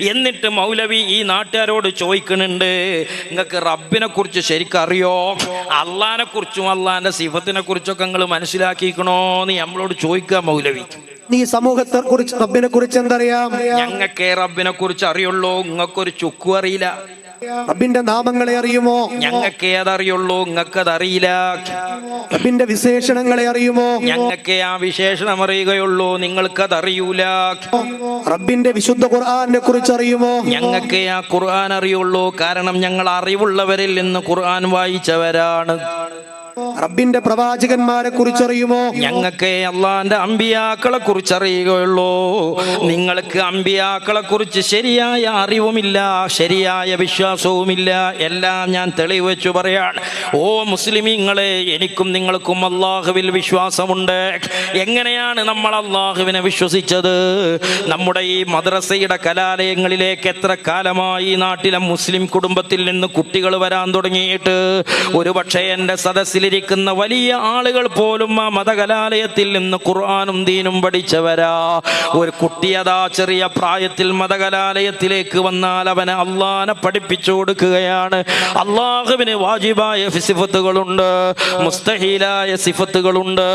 എന്നിട്ട് മൗലവി ഈ നാട്ടുകാരോട് ചോദിക്കുന്നുണ്ട് നിങ്ങൾക്ക് റബ്ബിനെ കുറിച്ച് ശരിക്കറിയോ അള്ളാനെ കുറിച്ചും അള്ളാന്റെ സിഫത്തിനെ കുറിച്ചൊക്കെ നിങ്ങൾ മനസ്സിലാക്കിക്കണോ എന്ന് നമ്മളോട് ചോദിക്കുക മൗലവി. നീ സമൂഹത്തെ കുറിച്ച് റബ്ബിനെ കുറിച്ച് എന്തറിയാം? ഞങ്ങൾക്ക് റബ്ബിനെ കുറിച്ച് അറിയുള്ളൂ. നിങ്ങൾക്കൊരു ചുക്കും അറിയില്ല. റബ്ബിന്റെ നാമങ്ങളെ അറിയുമോ? ഞങ്ങൾക്ക് ഏതറിയുള്ളൂ നിങ്ങൾക്ക് അറിയില്ല റബ്ബിന്റെ വിശേഷണങ്ങളെ അറിയുമോ? ഞങ്ങൾക്ക് ആ വിശേഷണം അറിയുകയുള്ളൂ നിങ്ങൾക്ക് അറിയൂല റബ്ബിന്റെ വിശുദ്ധ ഖുർആാനെ കുറിച്ച് അറിയുമോ? ഞങ്ങൾക്ക് ആ ഖുർആൻ അറിയുള്ളൂ കാരണം ഞങ്ങൾ അറിവുള്ളവരിൽ നിന്ന് ഖുർആൻ വായിച്ചവരാണ്. റബ്ബിന്റെ പ്രവാചകന്മാരെ കുറിച്ചറിയുമോ? ഞങ്ങൾക്ക് അള്ളാന്റെ അമ്പിയാക്കളെ കുറിച്ച് അറിയുകയുള്ളൂ നിങ്ങൾക്ക് അമ്പിയാക്കളെ കുറിച്ച് ശരിയായ അറിവുമില്ല ശരിയായ വിശ്വാസവുമില്ല. എല്ലാം ഞാൻ തെളിവ് വെച്ചു പറയാണ്. ഓ മുസ്ലിമീങ്ങളെ എനിക്കും നിങ്ങൾക്കും അള്ളാഹുവിൽ വിശ്വാസമുണ്ട്. എങ്ങനെയാണ് നമ്മൾ അള്ളാഹുവിനെ വിശ്വസിച്ചത്? നമ്മുടെ ഈ മദ്രസയുടെ കലാലയങ്ങളിലേക്ക് എത്ര കാലമായി നാട്ടിലെ മുസ്ലിം കുടുംബത്തിൽ നിന്ന് കുട്ടികൾ വരാൻ തുടങ്ങിയിട്ട്? ഒരുപക്ഷെ എന്റെ സദസ്സിലിരിക്കുന്ന വലിയ ആളുകൾ പോലും ആ മതകലാലയത്തിൽ നിന്ന് ഖുർആാനും ദീനും പഠിച്ചവരാ. ഒരു കുട്ടിയതാ ചെറിയ പ്രായത്തിൽ മതകലാലയത്തിലേക്ക് വന്നാൽ അവനെ അള്ളാനെ പഠിപ്പിച്ചു കൊടുക്കുകയാണ്. അള്ളാഹുവിന് വാജിബായ സിഫത്തുകളുണ്ട് മുസ്തഹീലായ സിഫത്തുകളുണ്ട്.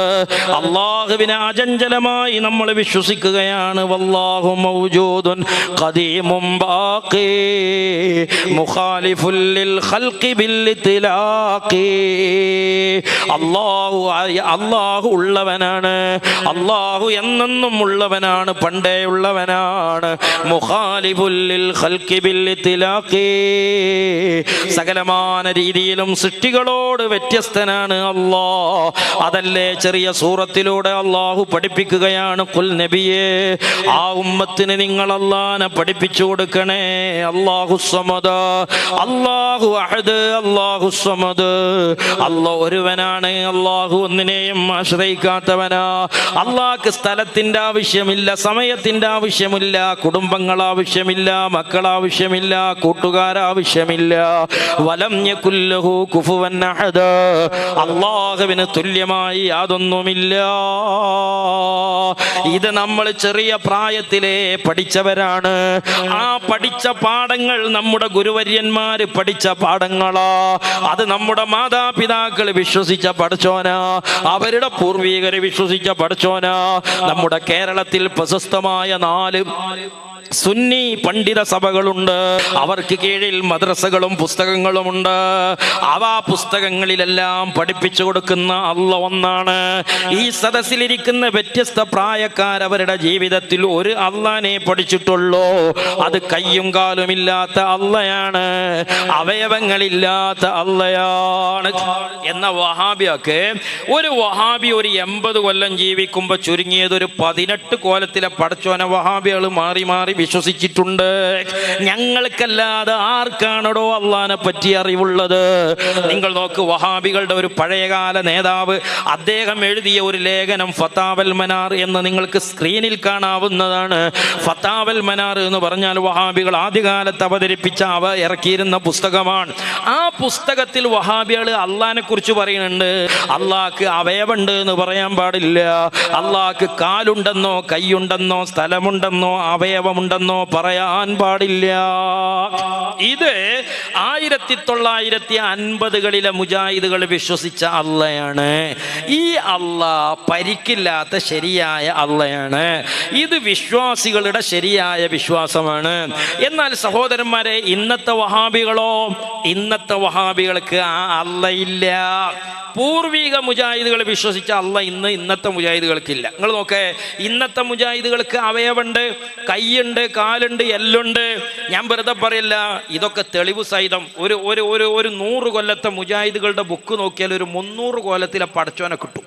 അള്ളാഹുവിനെ അചഞ്ചലമായി നമ്മൾ വിശ്വസിക്കുകയാണ്. വല്ലാഹു മൗജൂദുൻ ഖദീമും ബാഖി മുഖാലിഫുൽ ബിൽ അള്ളാഹു അള്ളാഹു ഉള്ളവനാണ്. അള്ളാഹു എന്നെന്നും ഉള്ളവനാണ്. പണ്ടേ ഉള്ളവനാണ്. സകലമാന രീതിയിലും സൃഷ്ടികളോട് വ്യത്യസ്തനാണ് അള്ളാ അതല്ലേ ചെറിയ സൂറത്തിലൂടെ അള്ളാഹു പഠിപ്പിക്കുകയാണ്. കുൽ നബിയെ ആ ഉമ്മത്തിന് നിങ്ങൾ അള്ളാനെ പഠിപ്പിച്ചു കൊടുക്കണേ. അള്ളാഹു സമദ. അള്ളാഹു അഹദ്. അള്ളാഹു സമദ്. അല്ല ഒരുവനാണ് അള്ളാഹു ഒന്നിനെയും ആശ്രയിക്കാത്തവനാ. അള്ളാഹ്ക്ക് സ്ഥലത്തിന്റെ ആവശ്യമില്ല സമയത്തിന്റെ ആവശ്യമില്ല കുടുംബങ്ങൾ ആവശ്യമില്ല മക്കൾ ആവശ്യമില്ല കൂട്ടുകാർ ആവശ്യമില്ല. വലം കുല്ലഹു കുഫുവൻ അള്ളാഹുവിന് തുല്യമായി യാതൊന്നുമില്ല. ഇത് നമ്മൾ ചെറിയ പ്രായത്തിലേ പഠിച്ചവരാണ്. ആ പഠിച്ച പാഠങ്ങൾ നമ്മുടെ ഗുരുവര്യന്മാര് പഠിച്ച പാഠങ്ങളാ. അത് നമ്മുടെ മാതാപിതാക്കൾ വിശ്വസിച്ച പഠിച്ചോന അവരുടെ പൂർവീകരെ വിശ്വസിച്ച പഠിച്ചോന നമ്മുടെ കേരളത്തിൽ പ്രശസ്തമായ നാല് സുന്നി പണ്ഡിത സഭകളുണ്ട്. അവർക്ക് കീഴിൽ മദ്രസകളും പുസ്തകങ്ങളുമുണ്ട്. അവ പുസ്തകങ്ങളിലെല്ലാം പഠിപ്പിച്ചു കൊടുക്കുന്ന അല്ല ഒന്നാണ്. ഈ സദസ്സിലിരിക്കുന്ന വ്യത്യസ്ത പ്രായക്കാർ അവരുടെ ജീവിതത്തിൽ ഒരു അള്ളാനെ പഠിച്ചിട്ടുള്ളൂ. അത് കയ്യും കാലും ഇല്ലാത്ത അള്ളയാണ്. അവയവങ്ങളില്ലാത്ത അള്ളയാണ്. എന്ന വഹാബിയൊക്കെ ഒരു വഹാബി ഒരു എൺപത് കൊല്ലം ജീവിക്കുമ്പോൾ ചുരുങ്ങിയത് ഒരു പതിനെട്ട് കോലത്തിലെ പഠിച്ചോനെ വഹാബികൾ മാറി മാറി വിശ്വസിച്ചിട്ടുണ്ട്. ഞങ്ങൾക്കല്ലാതെ ആർക്കാണടോ അള്ളഹാനെ പറ്റി അറിവുള്ളത്? നിങ്ങൾ നോക്ക് വഹാബികളുടെ ഒരു പഴയകാല നേതാവ് അദ്ദേഹം എഴുതിയ ഒരു ലേഖനം ഫത്താവൽ മനാർ എന്ന് നിങ്ങൾക്ക് സ്ക്രീനിൽ കാണാവുന്നതാണ്. ഫത്താവൽ മനാർ എന്ന് പറഞ്ഞാൽ വഹാബികൾ ആദ്യകാലത്ത് അവതരിപ്പിച്ച അവ ഇറക്കിയിരുന്ന പുസ്തകമാണ്. ആ പുസ്തകത്തിൽ വഹാബികൾ അള്ളഹാനെ കുറിച്ച് പറയുന്നുണ്ട്. അള്ളാഹ്ക്ക് അവയവുണ്ട് എന്ന് പറയാൻ പാടില്ല. അള്ളാഹ്ക്ക് കാലുണ്ടെന്നോ കൈയുണ്ടെന്നോ സ്ഥലമുണ്ടെന്നോ അവയവമുണ്ടെന്നോ പറയാൻ പാടില്ല. ഇത് ആയിരത്തി തൊള്ളായിരത്തി അൻപതുകളിലെ മുജാഹിദുകൾ വിശ്വസിച്ച അള്ളയാണ്. ഈ അള്ള പരിക്കില്ലാത്ത ശരിയായ അള്ളയാണ്. ഇത് വിശ്വാസികളുടെ ശരിയായ വിശ്വാസമാണ്. എന്നാൽ സഹോദരന്മാരെ ഇന്നത്തെ വഹാബികളോ ഇന്നത്തെ വഹാബികൾക്ക് ആ അള്ളയില്ല. പൂർവിക മുജാഹിദുകൾ വിശ്വസിച്ച അല്ല ഇന്ന് ഇന്നത്തെ മുജാഹിദുകൾക്കില്ല. നിങ്ങൾ നോക്കേ ഇന്നത്തെ മുജാഹിദുകൾക്ക് അവയവുണ്ട് കൈയുണ്ട് കാലുണ്ട് എല്ലുണ്ട്. ഞാൻ വെറുതെ പറയില്ല ഇതൊക്കെ തെളിവ് സഹിതം. ഒരു ഒരു ഒരു ഒരു നൂറ് കൊല്ലത്തെ മുജാഹിദുകളുടെ ബുക്ക് നോക്കിയാൽ ഒരു മുന്നൂറ് കൊല്ലത്തിലെ പടച്ചോനെ കിട്ടും.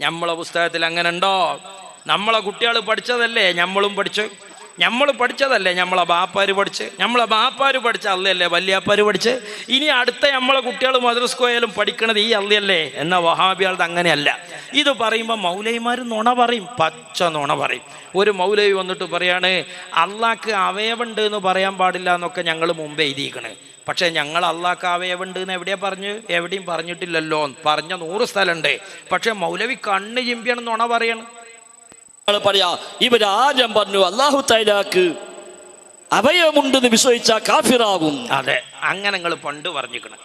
നമ്മളെ പുസ്തകത്തിൽ അങ്ങനെ ഉണ്ടോ? നമ്മളെ കുട്ടികൾ പഠിച്ചതല്ലേ? നമ്മളും പഠിച്ചു നമ്മൾ പഠിച്ചതല്ലേ നമ്മളെ ബാപ്പാര് പഠിച്ച്? നമ്മളെ ബാപ്പാര് പഠിച്ച അല്ലയല്ലേ വല്യാപ്പാര് പഠിച്ച്? ഇനി അടുത്ത നമ്മളെ കുട്ടികൾ മദ്രസ്കോയാലും പഠിക്കണത് ഈ അല്ലയല്ലേ എന്ന വഹാബിയാളത് അങ്ങനെയല്ല. ഇത് പറയുമ്പോൾ മൗലൈമാർ നുണ പറയും പച്ച നുണ പറയും. ഒരു മൗലവി വന്നിട്ട് പറയാണ് അള്ളാക്ക് അവയവുണ്ട് എന്ന് പറയാൻ പാടില്ല എന്നൊക്കെ ഞങ്ങൾ മുമ്പേ എഴുതിയിരിക്കണേ പക്ഷേ ഞങ്ങൾ അള്ളാക്ക് അവയവുണ്ട് എന്ന് എവിടെയാ പറഞ്ഞു? എവിടെയും പറഞ്ഞിട്ടില്ലല്ലോ. പറഞ്ഞ നൂറ് സ്ഥലമുണ്ട് പക്ഷേ മൗലവി കണ്ണ് ചിമ്പിയാണ് നുണ പറയണം. പറയാ ഇവർ ആദ്യം പറഞ്ഞു അള്ളാഹു തൈലാക്ക് അവയവമുണ്ടെന്ന് വിശ്വസിച്ച കാഫിറാവും അതെ അങ്ങനെ നിങ്ങൾ പണ്ട് പറഞ്ഞിരിക്കണം.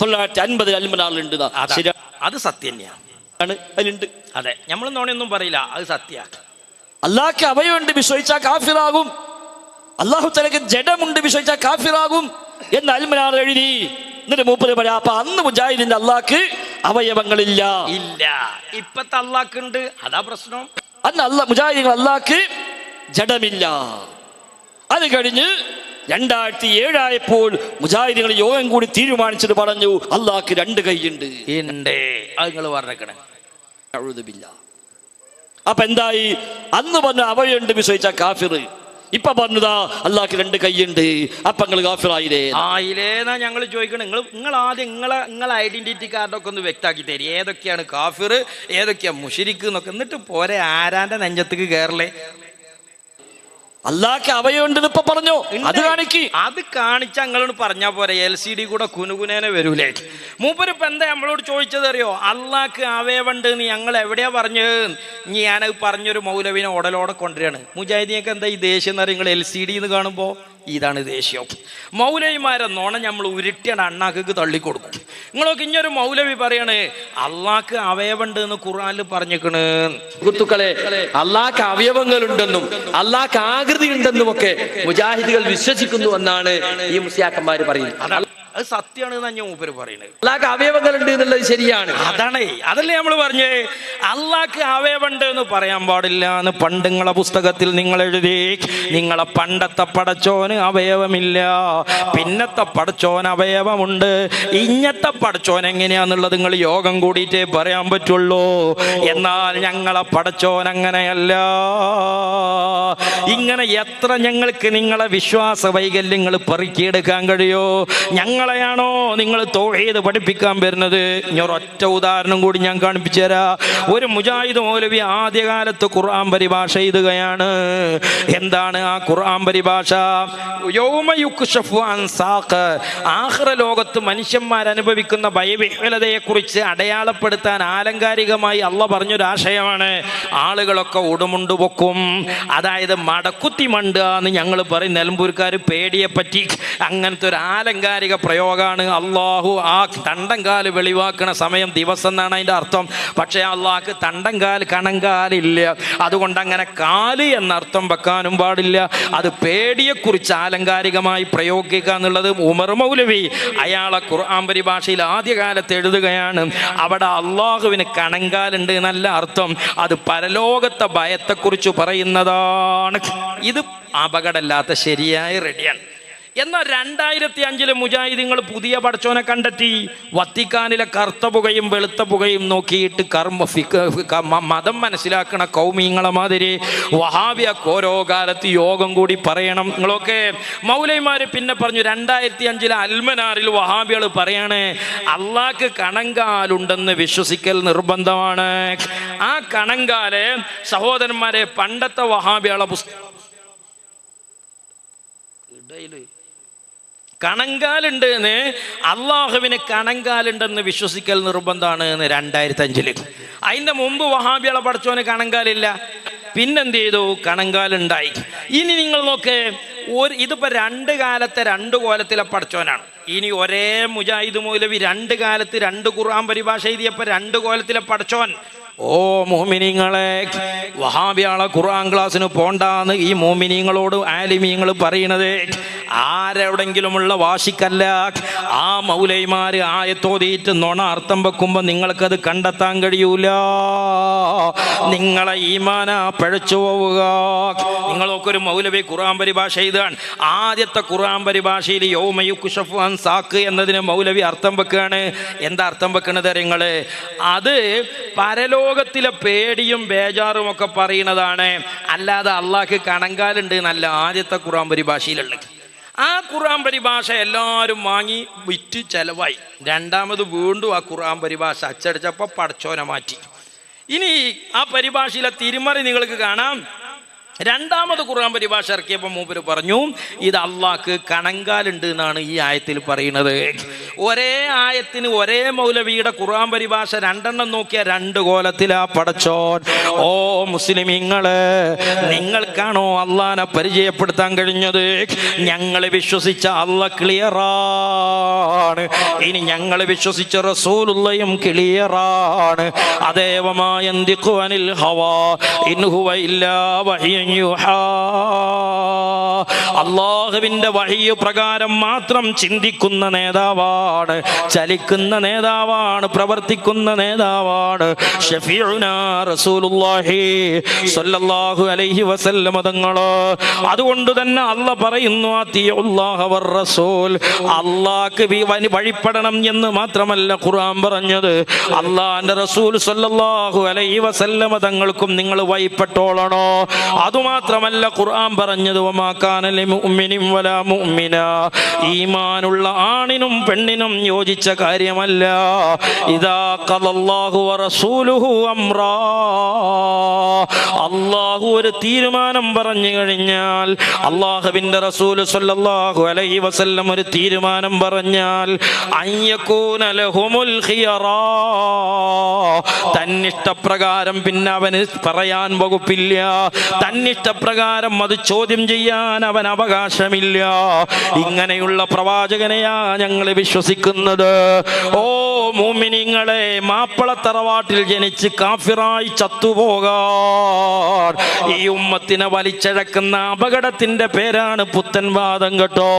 തൊള്ളായിരത്തി അൻപതിൽ അൻപതാളുണ്ട് അത് സത്യം തന്നെയാണ് അതിലുണ്ട്. അതെ നമ്മൾ നോണയൊന്നും പറയില്ല അത് സത്യ. അള്ളാഹ്ക്ക് അവയവുണ്ട് വിശ്വസിച്ച കാഫിറാകും. അള്ളാഹു തലക്ക് ജഡമുണ്ട് വിശ്വസിച്ച കാഫിറാകും. എന്ന് അൽമനാർ എഴുതി. എന്നിട്ട് മൂപ്പര് പറയാ അപ്പൊ അന്ന് മുജാഹിദിന്റെ അള്ളാഹ്ക്ക് അവയവങ്ങളില്ല. ഇല്ല. ഇപ്പത്തെ അള്ളാക്കുണ്ട് അതാ പ്രശ്നം. അന്ന് അല്ല മുജാഹിദികൾ അള്ളാക്ക് ജഡമില്ല. അത് കഴിഞ്ഞ് രണ്ടായിരത്തി ഏഴായപ്പോൾ മുജാഹിദികൾ യോഗം കൂടി തീരുമാനിച്ചിട്ട് പറഞ്ഞു അള്ളാഹ്ക്ക് രണ്ട് കൈയുണ്ട്. ഉണ്ട് അത് നിങ്ങൾ പറഞ്ഞേക്കണേ. അഴുതുമില്ല അപ്പൊ എന്തായി? അന്ന് പറഞ്ഞ അവയുണ്ട് വിശ്വസിച്ച കാഫിർ ഇപ്പൊ പറഞ്ഞതാ അള്ളാഹ്ക്ക് രണ്ട് കൈയുണ്ട്. അപ്പൊ നിങ്ങൾ കാഫിറായില്ലേ ആയില്ലേന്നാ ഞങ്ങൾ ചോദിക്കണം. നിങ്ങൾ നിങ്ങൾ ആദ്യം നിങ്ങളെ നിങ്ങളെ ഐഡന്റിറ്റി കാർഡൊക്കെ ഒന്ന് വ്യക്താക്കി തരും. ഏതൊക്കെയാണ് കാഫിർ ഏതൊക്കെയാ മുഷിരിക്ക് എന്നൊക്കെ. എന്നിട്ട് പോരെ ആരാന്റെ നെഞ്ചത്തേക്ക് കയറലേ അള്ളാഹ്ക്ക് അവയുണ്ട് ഇപ്പൊ പറഞ്ഞു. അത് കാണിക്ക്. അത് കാണിച്ച അങ്ങളോട് പറഞ്ഞാ പോരെ എൽ സി ഡി കൂടെ കുനുകുനേനെ വരൂലേ? മൂപ്പര് ഇപ്പൊ എന്താ നമ്മളോട് ചോദിച്ചത് അറിയോ? അള്ളാക്ക് അവയവുണ്ട് നീ ഞങ്ങൾ എവിടെയാ പറഞ്ഞത് ഞാനത് പറഞ്ഞൊരു മൗലവിനെ ഉടലോടെ കൊണ്ടുവരികയാണ്. മുജാഹിദിയൊക്കെ എന്താ ഈ ദേഷ്യം എന്ന് പറയുന്നത്? എൽ സി ഡി എന്ന് കാണുമ്പോൾ ഇതാണ് ദേഷ്യം. മൗലവിമാരെ നോണ നമ്മൾ ഉരുട്ടിയാണ് അണ്ണാക്ക് തള്ളിക്കൊടുക്കും. നിങ്ങളൊക്കെ ഇഞ്ഞൊരു മൗലവി പറയണേ അള്ളാക്ക് അവയവുണ്ട് എന്ന് ഖുറാനിൽ പറഞ്ഞേക്കണ് കുത്തുക്കളെ അള്ളാക്ക് അവയവങ്ങളുണ്ടെന്നും അള്ളാക്ക് ആകൃതി ഉണ്ടെന്നും ഒക്കെ മുജാഹിദികൾ വിശ്വസിക്കുന്നു എന്നാണ് ഈ മുസ്ലിയാക്കന്മാർ പറയുന്നത്. അത് സത്യമാണ് തന്നെ മൂപ്പര് പറയുന്നത് അള്ളാഹ്ക്ക് അവയവങ്ങളുണ്ട് എന്നുള്ളത് ശരിയാണ്. അതാണ് അതല്ലേ നമ്മൾ പറഞ്ഞേ? അള്ളാഹ്ക്ക് അവയവുണ്ട് എന്ന് പറയാൻ പാടില്ല എന്ന് പണ്ട് നിങ്ങളെ പുസ്തകത്തിൽ നിങ്ങൾ എഴുതി. നിങ്ങളെ പണ്ടത്തെ പടച്ചോന് അവയവമില്ല. പിന്നത്തെ പടച്ചോൻ അവയവമുണ്ട്. ഇഞ്ഞത്തെ പടച്ചോൻ എങ്ങനെയാന്നുള്ളത് നിങ്ങൾ യോഗം കൂടിയിട്ടേ പറയാൻ പറ്റുള്ളൂ. എന്നാൽ ഞങ്ങളെ പടച്ചോൻ അങ്ങനെയല്ല. ഇങ്ങനെ എത്ര ഞങ്ങൾക്ക് നിങ്ങളെ വിശ്വാസ വൈകല്യങ്ങൾ പെറുക്കിയെടുക്കാൻ കഴിയോ? ഞങ്ങളെയാണോ നിങ്ങൾ തോഹീദ് പഠിപ്പിക്കാൻ വരുന്നത്? ഞാൻ ഒറ്റ ഉദാഹരണം കൂടി ഞാൻ കാണിപ്പിച്ചു തരാം. ഒരു മുജാഹിദ് മൗലവി ആദ്യകാലത്ത് ഖുർആൻ പരിഭാഷ എഴുതുകയാണ്. എന്താണ് ആ ഖുർആൻ പരിഭാഷ? സാഖ്. ലോകത്ത് മനുഷ്യന്മാർ അനുഭവിക്കുന്ന ഭയവിഹ്വലതയെ കുറിച്ച് അടയാളപ്പെടുത്താൻ ആലങ്കാരികമായി അള്ള പറഞ്ഞൊരു ആശയമാണ്. ആളുകളൊക്കെ ഉടുമുണ്ട് പൊക്കും. അതായത് മടക്കുത്തി മണ്ട എന്ന് ഞങ്ങൾ പറയും. നിലമ്പൂർക്കാർ പേടിയെ പറ്റി അങ്ങനത്തെ ഒരു ആലങ്കാരിക പ്രയോഗമാണ് അള്ളാഹു ആ തണ്ടങ്കാൽ വെളിവാക്കുന്ന സമയം ദിവസം എന്നാണ് അതിന്റെ അർത്ഥം. പക്ഷേ അള്ളാഹ്ക്ക് തണ്ടങ്കാൽ കണങ്കാലില്ല അതുകൊണ്ട് അങ്ങനെ കാൽ എന്ന അർത്ഥം വെക്കാനും പാടില്ല. അത് പേടിയെക്കുറിച്ച് ആലങ്കാരികമായി പ്രയോഗിക്കുക എന്നുള്ളത് ഉമർ മൗലവി അയാളെ ഖുർആൻ പരിഭാഷയിൽ ആദ്യകാലത്ത് എഴുതുകയാണ്. അവിടെ അള്ളാഹുവിന് കണങ്കാലുണ്ട് എന്നല്ല അർത്ഥം. അത് പരലോകത്തെ ഭയത്തെക്കുറിച്ച് പറയുന്നതാണ്. ഇത് അപകടമല്ലാത്ത ശരിയായ റെഡിയാണ്. എന്നാൽ രണ്ടായിരത്തി അഞ്ചിലെ മുജാഹിദിങ്ങൾ പുതിയ പടച്ചോനെ കണ്ടെത്തി. വത്തിക്കാനിലെ കറുത്ത പുകയും വെളുത്ത പുകയും നോക്കിയിട്ട് കർമ്മ മതം മനസ്സിലാക്കണ കൗമീങ്ങളെ മാതിരി വഹാവ്യ ഓരോ കാലത്ത് യോഗം കൂടി പറയണം. നിങ്ങളൊക്കെ മൗലൈമാര് പിന്നെ പറഞ്ഞു രണ്ടായിരത്തി അഞ്ചിലെ അൽമനാറിൽ വഹാബികൾ പറയാണ് അള്ളാക്ക് കണങ്കാലുണ്ടെന്ന് വിശ്വസിക്കൽ നിർബന്ധമാണ്. ആ കണങ്കാൽ സഹോദരന്മാരെ പണ്ടത്തെ വഹാബികളെ പുസ്തകം ഇടയിൽ കണങ്കാലുണ്ട് എന്ന് അള്ളാഹുവിന് കണങ്കാലുണ്ടെന്ന് വിശ്വസിക്കൽ നിർബന്ധമാണ് എന്ന് രണ്ടായിരത്തി അഞ്ചിൽ അതിന്റെ മുമ്പ് വഹാബികളെ പഠിച്ചവന് കണങ്കാലില്ല. പിന്നെന്ത് ചെയ്തു കണങ്കാലുണ്ടായി. ഇനി നിങ്ങൾ നോക്ക് ഒരു ഇതിപ്പോ രണ്ട് കാലത്തെ രണ്ട് കോലത്തിലെ പഠിച്ചവനാണ്. ഇനി ഒരേ മുജാഹിദ് മൗലവി രണ്ട് കാലത്ത് രണ്ട് ഖുർആൻ പരിഭാഷ എഴുതിയപ്പോൾ രണ്ട് കോലത്തിലെ പഠിച്ചോൻ ഓ മോമിനിങ്ങളെ വഹാബിയാളെ ഖുർആൻ ക്ലാസ്സിന് പോണ്ടാന്ന് ഈ മോമിനിങ്ങളോട് ആലിമീങ്ങൾ പറയണത് ആരെവിടെങ്കിലുമുള്ള വാശിക്കല്ല. ആ മൗലൈമാര് ആയത്തോതിയിട്ട് നുണ അർത്ഥം വെക്കുമ്പോൾ നിങ്ങൾക്കത് കണ്ടെത്താൻ കഴിയൂല. നിങ്ങളെ ഈമാന പഴച്ചു പോവുക. നിങ്ങളൊക്കെ ഒരു മൗലവി ഖുർആൻ പരിഭാഷ എഴുതാൻ. ആദ്യത്തെ ഖുർആൻ പരിഭാഷയിൽ യോമയു സാക്ക് എന്നതിന് മൗലവി അർത്ഥം വെക്കുകയാണ് എന്താ അർത്ഥം വെക്കണത് അത് പരലോകത്തിലെ പേടിയും ബേജാറും ഒക്കെ പറയുന്നതാണ് അല്ലാതെ അള്ളാഹ്ക്ക് കണങ്കാലുണ്ട് നല്ല ആദ്യത്തെ ഖുറാൻ പരിഭാഷയിലുള്ളത്. ആ ഖുറാൻ പരിഭാഷ എല്ലാവരും വാങ്ങി വിറ്റ് ചെലവായി. രണ്ടാമത് വീണ്ടും ആ ഖുറാൻ പരിഭാഷ അച്ചടിച്ചപ്പോൾ പടച്ചോനെ മാറ്റി. ഇനി ആ പരിഭാഷയിലെ തിരുമറി നിങ്ങൾക്ക് കാണാം. രണ്ടാമത് ഖുർആൻ പരിഭാഷ ഇറക്കിയപ്പോൾ മൂപ്പര് പറഞ്ഞു ഇത് അള്ളാഹ്ക്ക് കണങ്കാലുണ്ട് എന്നാണ് ഈ ആയത്തിൽ പറയുന്നത്. ഒരേ ആയത്തിന് ഒരേ മൗലവിയുടെ ഖുർആൻ പരിഭാഷ രണ്ടെണ്ണം നോക്കിയ രണ്ട് കോലത്തിലാ പടച്ചോൻ. ഓ മുസ്ലിമിങ്ങൾ നിങ്ങൾക്കാണോ അള്ളാനെ പരിചയപ്പെടുത്താൻ കഴിഞ്ഞത്? ഞങ്ങൾ വിശ്വസിച്ച അള്ള ക്ലിയറാണ്. ഇനി ഞങ്ങൾ വിശ്വസിച്ച റസൂലുള്ളയും ക്ലിയറാണ്. അതേവമായ ഹവാ ഇൻഹുവ ഇല്ലാ വഹ്യുൻ യുഹാ. അള്ളാഹുവിന്റെ വഴിയു പ്രകാരം മാത്രം ചിന്തിക്കുന്ന നേതാവാണ് ചലിക്കുന്ന നേതാവാണ് പ്രവർത്തിക്കുന്ന നേതാവാണ്. അലൈഹി വസല്ലമ അതുകൊണ്ട് തന്നെ അല്ല പറയുന്നു റസൂൽ. അള്ളാഹ്ക്ക് വഴിപ്പെടണം എന്ന് മാത്രമല്ല ഖുർആൻ പറഞ്ഞത്. അള്ളാന്റെ റസൂൽ സ്വല്ലല്ലാഹു അലൈഹി വസല്ലമ തങ്ങൾക്കും നിങ്ങൾ വഴിപ്പെട്ടോളണോ? അതുമാത്രമല്ല ഖുർആൻ പറഞ്ഞത് മുഅ്മിന ഈമാനുള്ള ആണിനും പെണ്ണിനും യോജിച്ച കാര്യമല്ല. അള്ളാഹു ഒരു തീരുമാനം പറഞ്ഞു കഴിഞ്ഞാൽ അള്ളാഹുവിന്റെ റസൂൽ സല്ലല്ലാഹു അലൈഹി വസല്ലം ഒരു തീരുമാനം പറഞ്ഞാൽ ലഹുമുൽ തന്നിഷ്ടപ്രകാരം പിന്നെ അവന് പറയാൻ വകുപ്പില്ല. തന്നിഷ്ടപ്രകാരം അത് ചോദ്യം ചെയ്യാൻ അവൻ അവകാശമില്ല. ഇങ്ങനെയുള്ള പ്രവാചകനെയാ ഞങ്ങൾ വിശ്വസിക്കുന്നത്. ഓ മൂമിനിങ്ങളെ മാപ്പിളത്തറവാട്ടിൽ ജനിച്ച് കാഫിറായി ചത്തുപോകാൻ. ഈ ഉമ്മത്തിനെ വലിച്ചഴക്കുന്ന അപകടത്തിന്റെ പേരാണ് പുത്തൻവാദം കേട്ടോ.